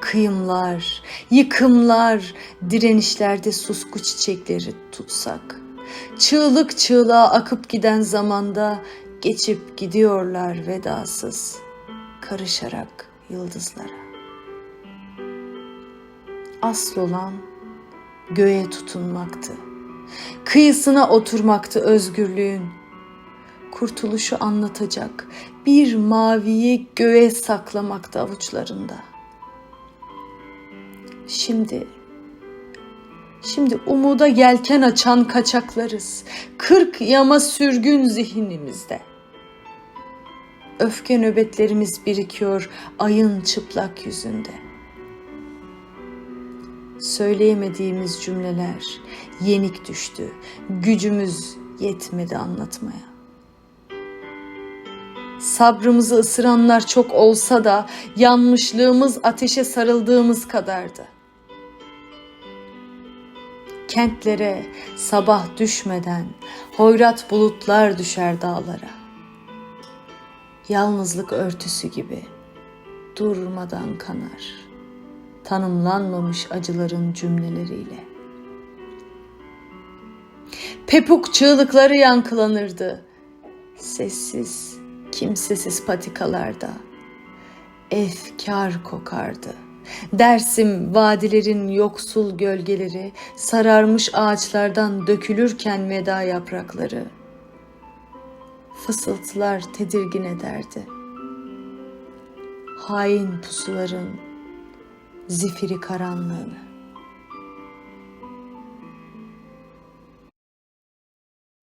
Kıyımlar, yıkımlar, direnişlerde susku çiçekleri tutsak. Çığlık çığlığa akıp giden zamanda geçip gidiyorlar vedasız, karışarak yıldızlara. Asıl olan göğe tutunmaktı. Kıyısına oturmaktı özgürlüğün. Kurtuluşu anlatacak bir maviyi göğe saklamakta avuçlarında. Şimdi Şimdi umuda yelken açan kaçaklarız. Kırk yama sürgün zihnimizde. Öfke nöbetlerimiz birikiyor ayın çıplak yüzünde. Söyleyemediğimiz cümleler yenik düştü. Gücümüz yetmedi anlatmaya. Sabrımızı ısıranlar çok olsa da yanmışlığımız ateşe sarıldığımız kadardı. Kentlere sabah düşmeden hoyrat bulutlar düşer dağlara. Yalnızlık örtüsü gibi durmadan kanar. Tanımlanmamış acıların cümleleriyle. Pepuk çığlıkları yankılanırdı. Sessiz, kimsesiz patikalarda. Efkar kokardı. Dersim vadilerin yoksul gölgeleri sararmış ağaçlardan dökülürken veda yaprakları. Fısıltılar tedirgin ederdi. Hain pusuların zifiri karanlığını.